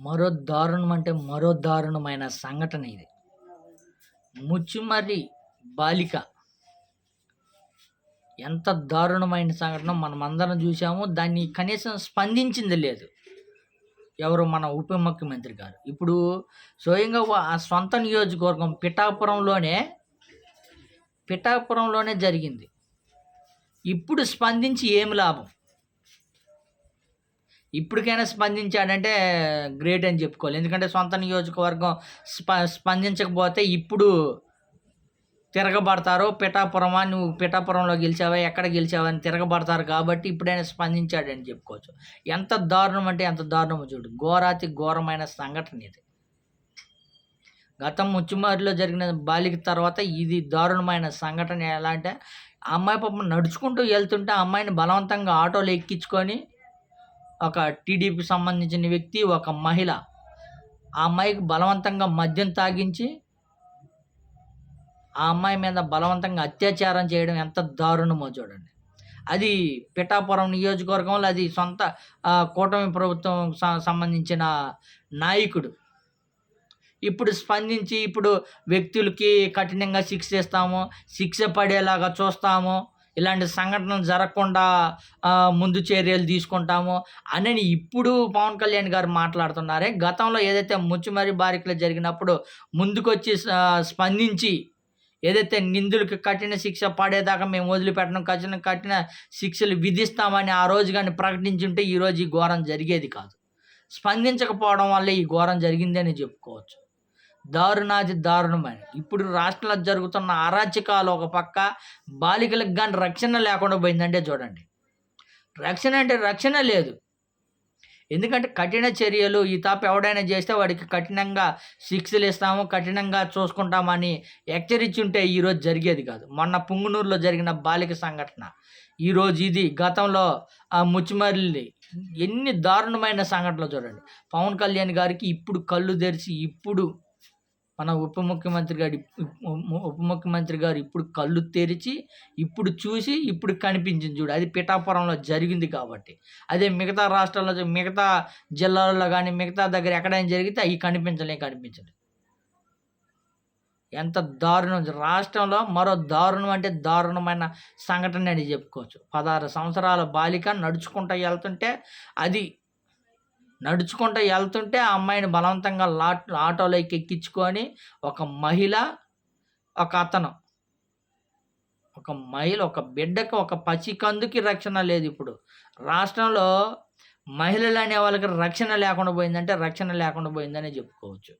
మరో దారుణం అంటే మరో దారుణమైన సంఘటన ఇది. ముచ్చుమర్రి బాలిక. ఎంత దారుణమైన సంఘటన మనం అందరం చూసాము దాన్ని కనీసం స్పందించింది లేదు. ఎవరు? మన ఉప ముఖ్యమంత్రి గారు. ఇప్పుడు స్వయంగా ఆ సొంత నియోజకవర్గం పిఠాపురంలోనే పిఠాపురంలోనే జరిగింది. ఇప్పుడు స్పందించి ఏమి లాభం? ఇప్పటికైనా స్పందించాడంటే గ్రేట్ అని చెప్పుకోవాలి. ఎందుకంటే సొంత నియోజకవర్గం స్ప స్పందించకపోతే ఇప్పుడు తిరగబడతారు పిఠాపురమా నువ్వు పిఠాపురంలో గెలిచావా ఎక్కడ గెలిచావా అని తిరగబడతారు కాబట్టి ఇప్పుడైనా స్పందించాడని చెప్పుకోవచ్చు. ఎంత దారుణం అంటే ఎంత దారుణమో చూడు. ఘోరాతి ఘోరమైన సంఘటన ఇది. గతం ముచ్చుమారిలో జరిగిన బాలిక తర్వాత ఇది దారుణమైన సంఘటన. ఎలా అంటే ఆ అమ్మాయి పాపం నడుచుకుంటూ వెళ్తుంటే ఆ అమ్మాయిని బలవంతంగా ఆటోలో ఎక్కించుకొని ఒక టీడీపీ సంబంధించిన వ్యక్తి ఒక మహిళ. ఆ అమ్మాయికి బలవంతంగా మద్యం తాగించి ఆ అమ్మాయి మీద బలవంతంగా అత్యాచారం చేయడం ఎంత దారుణమో చూడండి. అది పిఠాపురం నియోజకవర్గంలో అది సొంత కూటమి ప్రభుత్వం సంబంధించిన నాయకుడు. ఇప్పుడు స్పందించి ఇప్పుడు వ్యక్తులకి కఠినంగా శిక్ష ఇస్తాము శిక్ష పడేలాగా చూస్తాము ఇలాంటి సంఘటనలు జరగకుండా ముందు చర్యలు తీసుకుంటాము అని ఇప్పుడు పవన్ కళ్యాణ్ గారు మాట్లాడుతున్నారే. గతంలో ఏదైతే ముచ్చుమరి బారికలు జరిగినప్పుడు ముందుకొచ్చి స్పందించి ఏదైతే నిందులకు కఠిన శిక్ష పడేదాకా మేము వదిలిపెట్టడం కఠిన కఠిన శిక్షలు విధిస్తామని ఆ రోజు కానీ ప్రకటించుంటే ఈరోజు ఈ ఘోరం జరిగేది కాదు. స్పందించకపోవడం వల్ల ఈ ఘోరం జరిగిందని చెప్పుకోవచ్చు. దారుణాది దారుణమైన ఇప్పుడు రాష్ట్రంలో జరుగుతున్న అరాచకాలు ఒక పక్క బాలికలకు కానీ రక్షణ లేకుండా పోయిందంటే చూడండి. రక్షణ అంటే రక్షణ లేదు. ఎందుకంటే కఠిన చర్యలు ఈ తప్ప ఎవడైనా చేస్తే వాడికి కఠినంగా శిక్షలు ఇస్తాము కఠినంగా చూసుకుంటామని హెచ్చరించి ఉంటే ఈరోజు జరిగేది కాదు. మొన్న పుంగునూరులో జరిగిన బాలిక సంఘటన. ఈరోజు ఇది గతంలో ఆ ముచ్చుమల్లి ఎన్ని దారుణమైన సంఘటనలు చూడండి. పవన్ కళ్యాణ్ గారికి ఇప్పుడు కళ్ళు తెరిచి ఇప్పుడు మన ఉప ముఖ్యమంత్రి గారి ఉప ముఖ్యమంత్రి గారు ఇప్పుడు కళ్ళు తెరిచి ఇప్పుడు చూసి ఇప్పుడు కనిపించింది చూడు. అది పిఠాపురంలో జరిగింది కాబట్టి. అదే మిగతా రాష్ట్రాల్లో మిగతా జిల్లాల్లో కానీ మిగతా దగ్గర ఎక్కడైనా జరిగితే అవి కనిపించలే కనిపించలేదు ఎంత దారుణం రాష్ట్రంలో మరో దారుణం అంటే దారుణమైన సంఘటన అని చెప్పుకోవచ్చు. పదహారు సంవత్సరాల బాలిక నడుచుకుంటూ వెళ్తుంటే అది నడుచుకుంటూ వెళ్తుంటే ఆ అమ్మాయిని బలవంతంగా లాట్ ఆటోలోకి ఎక్కించుకొని ఒక మహిళ ఒక అతను. ఒక మహిళ ఒక బిడ్డకి ఒక పసికందుకి రక్షణ లేదు ఇప్పుడు. రాష్ట్రంలో మహిళలు అనే వాళ్ళకి రక్షణ లేకుండా పోయిందంటే రక్షణ లేకుండా పోయిందనే చెప్పుకోవచ్చు.